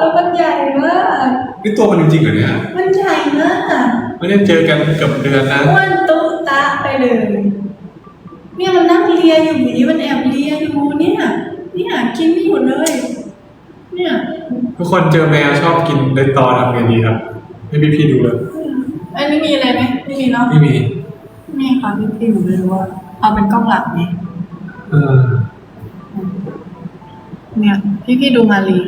แล้วมันใหญ่มาก นี่ตัวมันจริงๆเหรอเนี่ยมันใหญ่มากไม่ได้เจอกันเกือบเดือนนะอ้วนตุ๊ตะไปเลย เนี่ยมันนั่งเลียอยู่หมีมันแอบเลียอยู่เนี่ยเนี่ยกินไม่หยุดเลย เนี่ยทุกคนเจอแมวชอบกินเดนตอทำไงดีครับให้พี่พี่ๆดูเลยอันนี้มีอะไรไหมไม่มีเนาะไม่มีนี่ค่ะพี่พี่หนูไม่รู้ว่าเอาเป็นกล้องหลังไหมเออเนี่ยพี่พี่ดูมาลี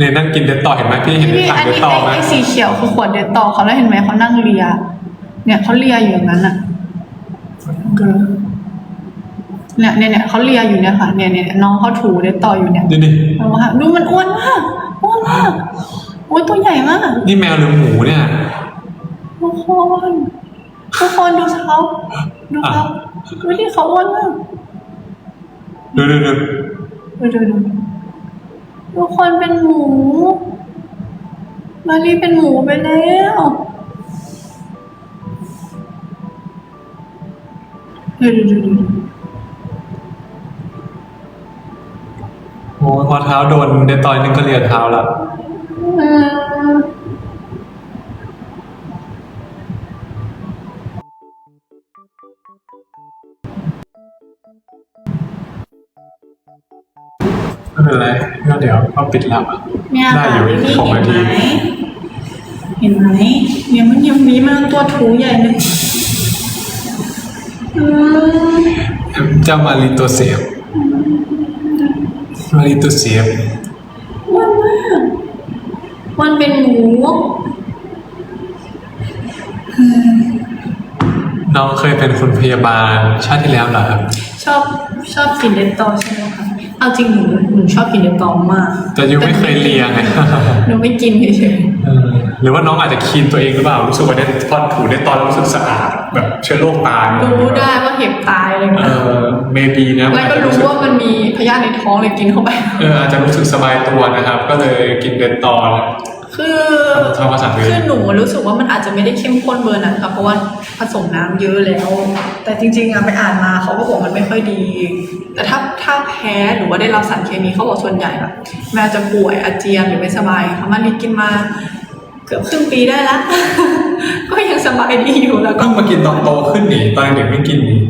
เนี่ยนั่งกินเดนตอเห็นไหมพี่เห็นพี่ถังอันเดนนี้ตอไอ้ไหมไอ้สีเขียวคือขวดเดตตอเขาแล้วเห็นไหมเขานั่งเลีย เนี่ยเขาเลียอยู่อย่างนั้นอะเนี่ยเนี่ยเนี่ยเขาเลียอยู่เนี่ยค่ะเนี่ยเนี่ยน้องเขาถูเดตตออยู่เนี่ยดูดิดูค่ะดูมันอ้วนมากอ้วนมากโอ้ยตัวใหญ่มากนี่แมวหรือหมูเนี่ยทุกคนทุกคนดูเขาดูเขาดูดิเขาอ้วนมากดูดูดู ดูดูดู ทุกคนเป็นหมู มารีเป็นหมูไปแล้ว ดูดูดูดูดูโอ้ยพอเท้าโดนเดนตอนึงก็เลียเท้าละอืม ไม่เป็นไรก็เดี๋ยวเขาปิดลับอะ เนี่ยได้ค่ะอยู่พี่ของเห็นานทีไหมเห็นไหมเนี่ยมันยังมีมันตัวถูใหญ่เลยอืมเจ้ามารีตัวเสียบ มารีตัวเสียบ อ้วนมากมันเป็นหมูน้องเคยเป็นคุณพยาบาลชาติที่แล้วเหรอครับ ชอบชอบกินเดนตอลใช่ไหมคะ เอาจริงหนูหนูชอบกินเดนตอลมากแต่ยังไม่เคยเลียไงหนูไม่กินเฉยเออหรือว่าน้องอาจจะคีนตัวเองหรือเปล่ารู้สึกว่าได้ตอนถูได้ตอนรู้สึกสะอาดแบบเชื้อโรคตายๆรู้ได้ว่าเห็บตายอะไรอย่างเอเงี้ยอ maybe นะแล้วก็รู้ว่ามันมีพยาธิในท้องเลยกินเข้าไปเอออาจจะรู้สึกสบายตัวนะครับ ก็เลยกินเดนตอล คือชอบภาษาอังกฤษคือหนูรู้สึกว่ามันอาจจะไม่ได้เข้มข้นเบอร์นั้นค่ะเพราะว่าผสมน้ำเยอะแล้ว แต่จริงๆอะไปอ่านมาเขาก็บอกมันไม่ค่อยดี แต่ถ้าถ้าแพ้หรือว่าได้รับสารเคมีเขาบอกส่วนใหญ่แบบแม่จะป่วยอาเจียนหรือไม่สบายค่ะมันนี่กินมาเกือบครึ่งปีได้ละก็ยังสบายดีอยู่แล้วก็เพิ่งมากินตอนโตขึ้นนี่ตอนเด็กไม่กินนี่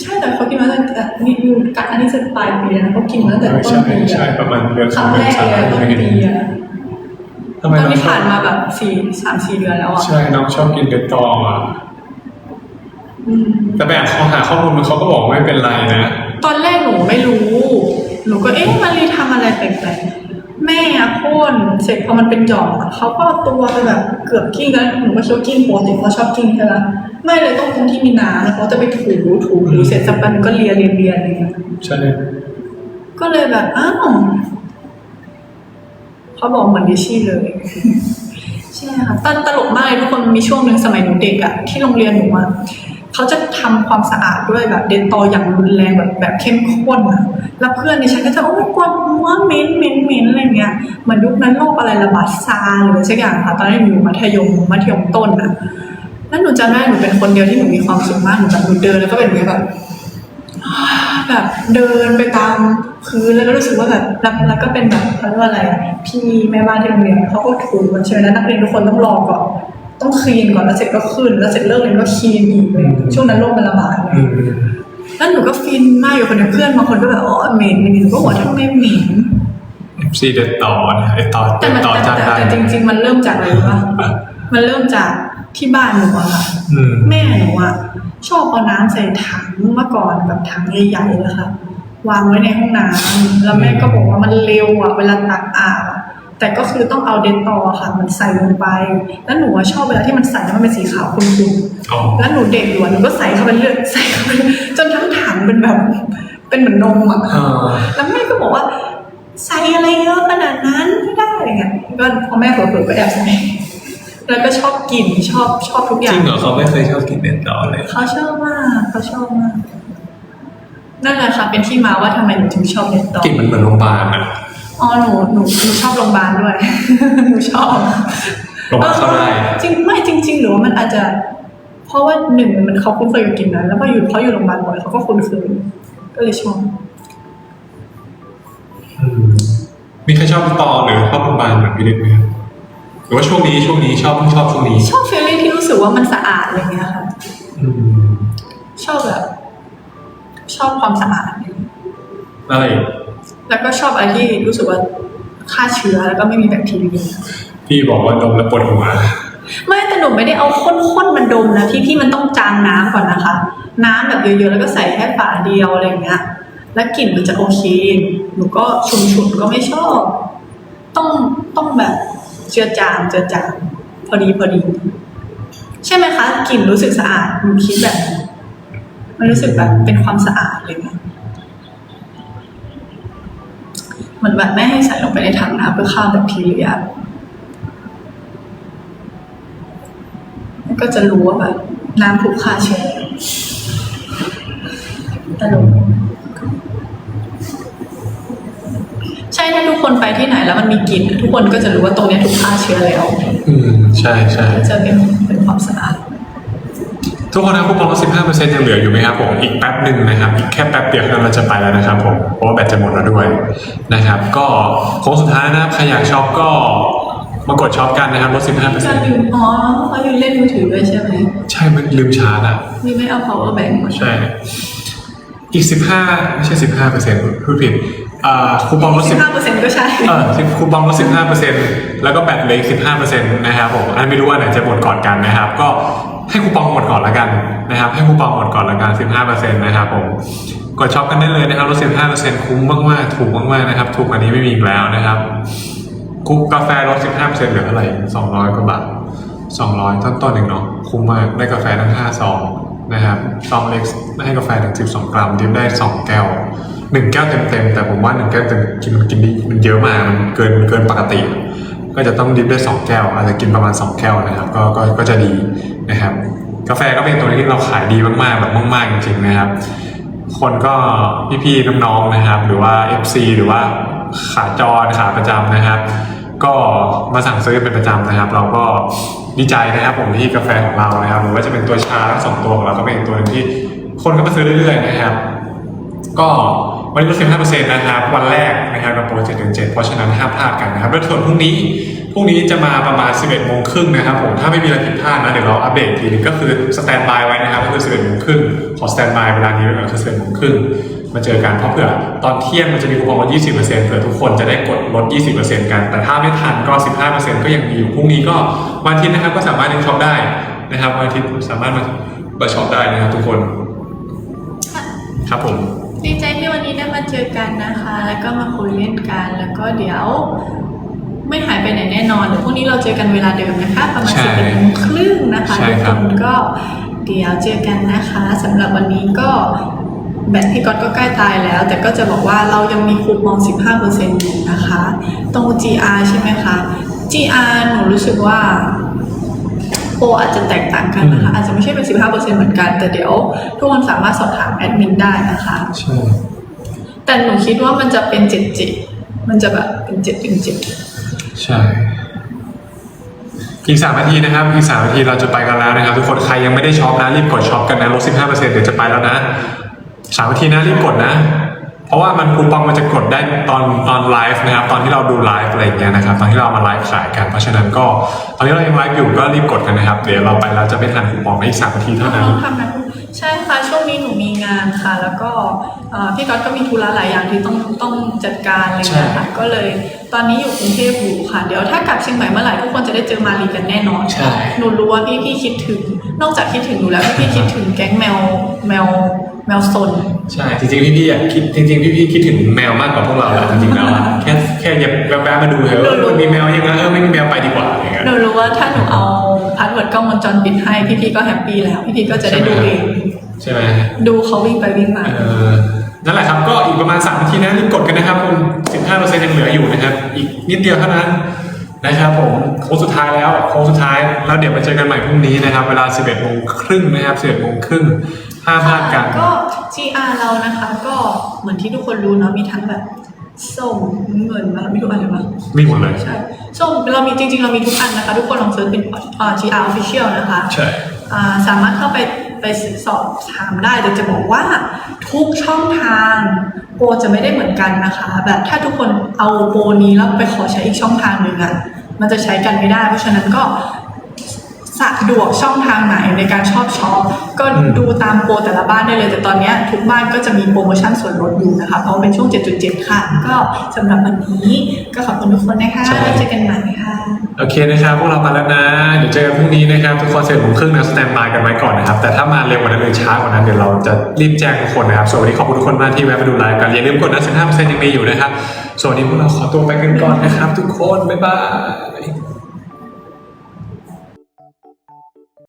ใช่แต่เขากินมาตั้งแต่นี่อยู่กันอันนี้จะปลายปีแล้วนะเขากินมาตั้งแต่ต้ใช่นปีใช่อะประมาณเดือนคสอรั้งงเดืแรอนกสามเลยต้นไม่เห็นปีอะ ทำไมตอนน้องนี้ชอผ่าบนมาแบบสี่สามสี่เดือนแล้วอะใช่น้องชอบกินเดนตอลอะอืมแต่แบบเขาหาข้อมูลมันเขาก็บอกไม่เป็นไรนะ ตอนแรกหนูไม่รู้ หนูก็เอ๊ะมารีทำอะไรแปลกๆแม่อะพ่นเสร็จพอมันเป็นหย่อมอะเขาก็เอาตัวไปแบบเกือบกิ้งแล้วหนูก็คิดว่ากิ้งปกติเขาชอบกิ้งใช่ไหมไม่เลยต้องตรงที่มีน้ำแล้วเขาจะไปถูถูถูเสร็จสักปันก็เลียเลียเลียอะไรเงี้ย ใช่ ก็เลยแบบอ้าว เขาบอกเหมือนดิชี่เลยใช่ค่ะตอนตลกมากเลยทุกคนมีช่วงหนึ่งสมัยหนูเด็กอะที่โรงเรียนหนูอะเขาจะทำความสะอาดด้วยแบบเดนตออย่างรุนแรงแบบแบบเข้มข้นอะแล้วเพื่อนในชั้นก็จะโอ้ยปวดหัวเหม็นเหม็นเหม็นอะไรเงี้ยเหมือนยุคนั้นโรคอะไรระบาดซาร์หรืออะไรสักอย่างค่ะ ตอนนั้นหนูอยู่มัธยมมัธยมต้นอะแล้วหนูจำได้หนูเป็นคนเดียวที่หนูมีความสุขมากหนูแบบหนูเดินแล้วก็เป็นแบบ แบบเดินไปตามพื้นแล้วก็รู้สึกว่าแบบแล้วแล้วก็เป็นแบบเขาเรียกว่าอะไรอะพี่แม่บ้านที่โรงเรียนเขาก็ถูกันใช่ไหมแล้วนักเรียนทุกคนต้องรอก่อนต้องคลีนก่อนแล้วเสร็จก็ขึ้น แล้วเสร็จเลิกเรียนก็คลีนอีกเลยช่วงนั้นโรคมันระบาดเลยอืมแล้วหนูก็ฟินมากอยู่คนเดียวเพื่อนบางคนก็แบบอ๋อเหม็นเหม็นหนูก็บอกว่าทำไมเหม็นซีเดนตอลนะไอตอนแต่เดนมันตอลแต่จำแต่ได้แต่จริง ๆ มันเริ่มจากอะไรรู้ป่ะมันเริ่มจากที่บ้านหนูอะค่ะ อืม แม่หนูอะ ชอบเอาน้ำใส่ถังเมื่อก่อนแบบถังใหญ่ๆเลยค่ะวางไว้ในห้องน้ำแล้วแม่ก็บอกว่ามันเร็วอะเวลาตักอาบอะแต่ก็คือต้องเอาเดนตอลอะค่ะ มันใส่ลงไป แล้วหนูอะชอบเวลาที่มันใส่แล้วมันเป็นสีขาวขุ่นอ๋อๆแล้วหนูเด็กอยู่อะหนูก็ใส่เข้าไปเรื่อยใส่เข้าไปเรื่อยจนทั้งถังเป็นแบบ เป็นเหมือนนมอะเออแล้วแม่ก็บอกว่า ใส่อะไรเยอะขนาดนั้นไม่ได้อะไรเงี้ยก็พอแม่เผลอๆก็แอบใส่ แล้วก็ชอบกินชอบชอบทุกอจย่าริงงเหรอเขาไม่เคยชอบกินเดนตอลเลยเขาชอบมากเขาชอบมากนั่นแหละค่ะเป็นที่มาว่าทำไมหนูถึงชอบเด็ดต่อกลิ่นมันเหมือนโรงพยาบาลอะอ๋อหนูหนูหนูชอบโรงพยาบาลด้วย หนูชอบ โรงพยาบาลเข้าได้จริงไม่จริง ๆ หรือว่ามันอาจจะ เพราะว่าหนึ่งมันเขาคุ้นเคยกับกลิ่นนั้นแล้วพออยู่เขาอยู่โรงพยาบาลบ่อยเขาก็คุ้นเคยก็เลยชอบอืมมีใครชอบตอหรือชอบโรงพยาบาลเหมือนพี่เล็กไหมครับ หรือว่าช่วงนี้ช่วงนี้ชอบชอบช่วงนี้ชอบฟีลลิ่งที่รู้สึกว่ามันสะอาดอะไรเงี้ยค่ะ อืมชอบแบบ ชอบความสะอาด อะไรอีกแล้วก็ชอบอะไรที่รู้สึกว่าฆ่าเชื้อแล้วก็ไม่มีแบคทีเรียพี่บอกว่าดมแล้วปวดหัวไม่แต่หนูไม่ได้เอาข้นๆมันดมนะที่พี่มันต้องจางน้ำก่อนนะคะ น้ำแบบเยอะๆแล้วก็ใส่แค่ฝาเดียวอะไรอย่างเงี้ย แล้วกลิ่นมันจะโอเคหนูก็ชุนๆก็ไม่ชอบ ต้องต้องแบบ เจือจางเจือจางพอดีพอดี ใช่ไหมคะกลิ่นรู้สึกสะอาดหนูคิดแบบ มันรู้สึกแบบเป็นความสะอาดอะไรเงี้ยเหมือนแบบไม่ให้ใส่ลงไปในถังน้ำเพื่อฆ่าแบคทีเรียก็จะรู้ว่าแบบน้ำถูกฆ่าเชื้อตลก คนไปที่ไหนแล้วมันมีกลิ่นทุกคนก็จะรู้ว่าตรงเนี้ยถูกฆ่าเชื้อแล้วอืมใช่ใช่ก็จะเป็นเป็นความสะอาดทุกคนนะคูปองลด15%ยังเหลืออยู่ไหมครับผมอีกแป๊บหนึ่งนะครับ อีกแค่แป๊บเดียวเท่านั้นเราจะไปแล้วนะครับผมเพราะว่าแบตจะหมดแล้วด้วยนะครับ ก็โค้งสุดท้ายนะครับใครอยากช็อปก็มากดช็อปกันนะครับลดจะ15%ลืมอ๋อเขาอยู่เล่นมือถือด้วยใช่ไหมใช่มันลืมชาร์จอะมีไม่เอา power bank มาใช่ อีก15ไม่ใช่15%พูดผิดอ่า คูปองลดสิ10บห้าเปอร์เซ็นต์ก็ใช่เออคูปองลด15%แล้วก็แบตเหลืออีก15%นะครับผมอันนไม่รู้ว่าไหนจะหมดก่อนกันนะครับ ก็ให้คูปองหมดก่อนแล้วกันนะครับให้คูปองหมดก่อนแล้วกัน15%นะครับผมกดช็อปกันได้เลยนะครับลด15%คุ้มมากๆถูกมากๆนะครับถูกกว่านี้ไม่มีอีกแล้วนะครับคุกกาแฟลด15%เหลือเท่าไหร่200กว่าบาท200ต้นต้นๆเองเนาะคุ้มมากได้กาแฟทั้ง5ซองนะครับซองเล็กให้กาแฟถึง12กรัมดิฟได้2แก้ว หนึ่งแก้วเต็มๆแต่ผมว่าหนึ่งแก้วเต็มกินมันกินดีมันเยอะมากมันเกินเกินปกติ ก็จะต้องดิฟด้วยสองแก้วอาจจะกินประมาณสองแก้วนะครับก็ก็ก็จะดีนะครับ กาแฟก็เป็นตัวที่เราขายดีมากๆแบบมากๆจริงๆนะครับ คนก็พี่ๆน้องๆนะครับ หรือว่า FC หรือว่าขาจรขาประจำนะครับ ก็มาสั่งซื้อเป็นประจำนะครับ เราก็ดีใจนะครับผมที่กาแฟของเรานะครับหรือว่าจะเป็นตัวชาทั้งสองตัวของเราก็เป็นตัวหนึงที่คนก็มาซื้อเรื่อยๆนะครับ ก็ วันนี้ลด15%นะครับวันแรกนะครับกับโปร7 1 7เพราะฉะนั้นห้ามพลาดกันนะครับแล้วส่วนพรุ่งนี้พรุ่งนี้จะมาประมาณ 11โมงครึ่งนะครับผมถ้าไม่มีอะไรผิดพลาดนะเดี๋ยวเราอัปเดตทีนึงก็คือสแตนบายไว้นะครับก็คือ 11โมงครึ่งขอสแตนบายเวลานี้ไว้ก่อนคือ11โมงครึ่งมาเจอกันเพราะเผื่อตอนเที่ยงมันจะมีคูปองลด 20%เผื่อทุกคนจะได้กดลด 20%กัน แต่ถ้าไม่ทันก็ 15%ก็ยังมีอยู่พรุ่งนี้ก็วันอาทิตย์นะครับก็สามารถยังช็อปได้นะครับวันอาทิตย์สามารถมาช็อปได้นะครับทุกคนครับผม ดีใจที่วันนี้ได้มาเจอกันนะคะ แล้วก็มาคุยเล่นกัน แล้วก็เดี๋ยว ไม่หายไปไหนแน่นอนเดี๋ยวพรุ่งนี้เราเจอกันเวลาเดิมนะคะ ประมาณใช่สิบเอ็ดโมงครึ่งนะคะใช่ทุกคครับนก็เดี๋ยวเจอกันนะคะสำหรับวันนี้ก็แบตพี่ก๊อตก็ใกล้ตายแล้ว แต่ก็จะบอกว่าเรายังมีคูปอง 15%อยู่นะคะ ตรง GR ใช่ไหมคะ GR หนูรู้สึกว่า โปรอาจจะแตกต่างกันนะคะ อาจจะไม่ใช่เป็น 15%เหมือนกัน แต่เดี๋ยวทุกคนสามารถสอบถามแอดมินได้นะคะ ใช่ แต่หนูคิดว่ามันจะเป็นเจ็ดจิมันจะแบบเป็นเจ็ดจริงใช่ อีกสามนาทีนะครับ อีกสามนาทีเราจะไปกันแล้วนะครับ ทุกคน ใครยังไม่ได้ช็อปนะ รีบกดช็อปกันนะลดสิบห้าเปอร์เซ็นต์เดี๋ยวจะไปแล้วนะสามนาทีนะ รีบกดนะ เพราะว่ามันคูปองมันจะกดได้ตอนตอนไลฟ์นะครับ ตอนที่เราดูไลฟ์อะไรอย่างเงี้ยนะครับ ตอนที่เรามาไลฟ์ขายกัน เพราะฉะนั้นก็ตอนนี้เรายังไลฟ์อยู่ก็รีบกดกันนะครับ เดี๋ยวเราไปแล้วจะไม่ทันคูปองในอีกสามนาทีๆเท่านั้น ต้องทำแบบใช่ค่ะ ช่วงนี้หนูมีงานค่ะ แล้วก็เอ่อพี่ก๊อตก็มีธุระหลายอย่างที่ต้องต้องจัดการอะไรอย่างเงี้ยค่ะก็เลย ตอนนี้อยู่กรุงเทพอยู่ค่ะ เดี๋ยวถ้ากลับเชียงใหม่เมื่อไหร่ทุกคนจะได้เจอมารีกันแน่นอนใช่ หนูรู้ว่าพี่พี่คิดถึง นอกจากคิดถึงหนูแล้วพี่พี่คิดถึงแก๊งแมวแมว แมวซนใช่จริงๆพี่ๆอยากคิดจริงๆพี่ๆคิดถึงแมวมากกว่าพวกเราแหละจริงๆแล้วอะแค่แค่อย่าแวบๆมาดูเถอะว่ามันมีแมวยังไงเออไม่มีแมวไปดีกว่าอย่างเงี้ย หนูรู้ว่าถ้าหนูเอาพาสเวิร์ดกล้องวงจรปิดให้พี่พี่ก็แฮปปี้แล้ว พี่พี่ก็จะได้ดูเอง ใช่ไหมดูเขาวิ่งไปวิ่งมา เออนั่นแหละครับก็อีกประมาณ3นาทีนะรีบกดกันนะครับผม15%ยังเหลืออยู่นะครับ อีกนิดเดียวเท่านั้นนะครับผมโค้งสุดท้ายแล้วโค้งสุดท้ายแล้วเดี๋ยวมาเจอกันใหม่พรุ่งนี้นะครับ เวลา 11โมงครึ่งนะครับ11โมงครึ่ง ห้ามพลาดกัน ก็ GR เรานะคะ ก็เหมือนที่ทุกคนรู้เนาะมีทั้งแบบส้มเงินมาไม่รู้อะไรมามีหมดเลย ใช่ส้มเรามีจริง ๆ เรามีทุกอันนะคะ ทุกคนลองเซิร์ชเป็นอ่า GR official นะคะใช่อ่าสามารถเข้าไปไปสอบถามได้แต่จะบอกว่าทุกช่องทางโปรจะไม่ได้เหมือนกันนะคะ แบบถ้าทุกคนเอาโปรนี้แล้วไปขอใช้อีกช่องทางหนึ่งอะมันจะใช้กันไม่ได้ เพราะฉะนั้นก็ สะดวกช่องทางไหนในการชอบช็อปก็อืมดูตามโปรแต่ละบ้านได้เลย แต่ตอนเนี้ยทุกบ้านก็จะมีโปรโมชั่นส่วนลดอยู่นะคะ เพราะว่าเป็นช่วง 7.7 ค่ะ ก็สำหรับวันนี้ก็ขอบคุณทุกคนนะคะแล้วเจอกันใหม่ค่ะ โอเคนะครับ พวกเราไปแล้วนะ เดี๋ยวเจอกันพรุ่งนี้นะครับ ทุกคนเสร็จผมครึ่งนะสแตนบายกันไว้ก่อนนะครับ แต่ถ้ามาเร็วกว่านั้นหรือช้ากว่านั้นเดี๋ยวเราจะรีบแจ้งทุกคนนะครับส่วนวันนี้ขอบคุณทุกคนมากที่แวะมาดูไลฟ์กันอย่าลืมกดนะ15%ยังมีอยู่นะครับส่วนวันนี้พวกเราขอตัวไปกันก่อนนะครับ ทุกคนบ๊ายบาย